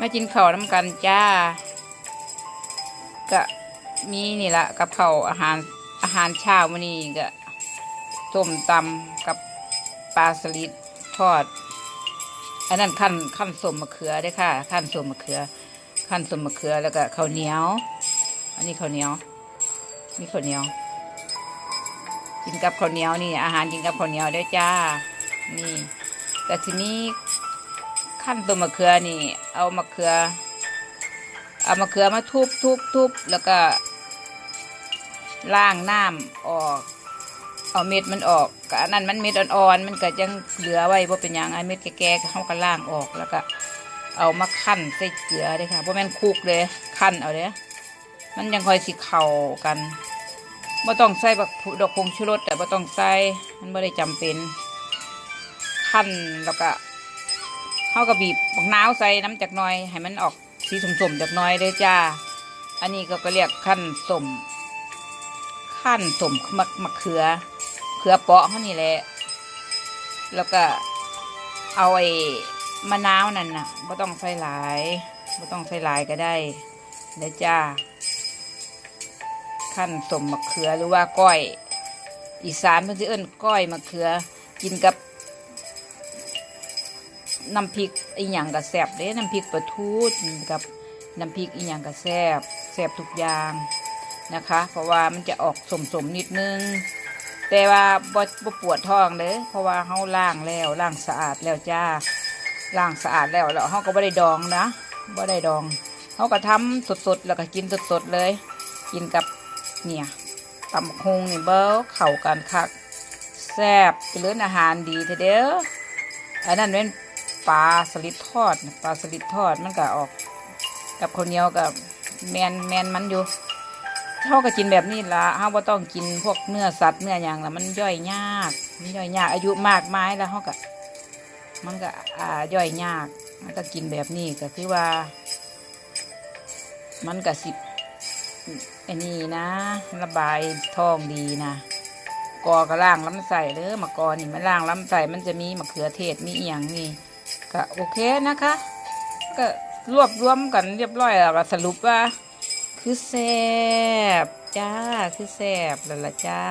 มากินข้าวน้ำกันจ้า ก็มีนี่ละกับข้าวอาหารอาหารเช้ามื้อนี้ก็ส้มตำกับปลาสลิดทอด อันนั้นขั้นขั้นสมมะเขือได้ค่ะ ขั้นสมมะเขือ ขั้นสมมะเขือแล้วก็ข้าวเหนียว อันนี้ข้าวเหนียวนี่ข้าวเหนียว กินกับข้าวเหนียวนี่ อาหารกินกับข้าวเหนียวได้จ้า นี่แต่ทีนี้ขั้นตัวมะเขือนี่ เอามะเขือ เอามะเขือมาทุบทุบทุบแล้วก็ล้างน้ำออก เอาเม็ดมันออกก็อันนั้นมันเม็ดอ่อนๆมันก็ยังเหลือไว้ว่าเป็นหยังไอเม็ดแก่ๆเขาก็ล้างออกแล้วก็ เอามาคั่นใส่เกลือเลยค่ะเพราะมันคุกเลยคั่นเอาเลยมันยังคอยสิเข้ากันไม่ต้องใส่บักดอกพงชูรสแต่ไม่ต้องใส่มันไม่ได้จำเป็น คั่นแล้วก็ เขาก็บีบบักนาวใส่น้ำจากน้อย ให้มันออกสีสมๆจากน้อยเลยจ้า อันนี้ก็ก็เรียกขั้นสมขั้นสมมะมะเขือเขือเปาะเขานี่แหละ แล้วก็เอาไอ้มะนาวนั่นน่ะไม่ต้องใส่หลายไม่ต้องใส่หลายก็ได้เด้อจ้า ขั้นสมมะเขือหรือว่าก้อย อีสานเพิ่นเอิ้นก้อยมะเขือกินกับ น้ำพริกอีหยังก็แซ่บเด้น้ำพริกปลาทูกับน้ำพริกอีหยังก็แซ่บแซ่บทุกอย่างนะคะ เพราะว่ามันจะออกสมๆนิดนึง แต่ว่าบ่บ่ปวดท้องเลยเพราะว่าเฮาล้างแล้วล้างสะอาดแล้วจ้าล้างสะอาดแล้วแล้วเฮาก็บ่ได้ดองนะบ่ได้ดองเฮาก็ทำสดๆแล้วก็กินสดๆเลย กินกับเนี่ยตำบักฮงนี่เบ้อเข้ากันคักแซ่บเจริญอาหารดีทีเดียวอันนั้นเป็น ปลาสลิดทอดปลาสลิดทอดมันก็ออก กับข้าวเหนียวกับแมนแมนมันอยู่เขาก็กินแบบนี้ละเขาบ่ต้องกินพวกเนื้อสัตว์เนื้ออย่างละมันย่อยยากมันย่อยยากอายุมากไม้แล้วเขาก็มันก็อ่าย่อยยากมันก็กินแบบนี้ก็คือว่า มันก็สิไอ้นี่นะ ระบายท้องดีนะกอกระล่างลำไส้เลยมะกอนี่มันล่างลำไส้มันจะมีมะเขือเทศมีเอียงนี่ ก็โอเคนะคะ ก็รวบรวมกันเรียบร้อยแล้วสรุปว่า คือแซบจ้าคือแซบแล้วล่ะจ้า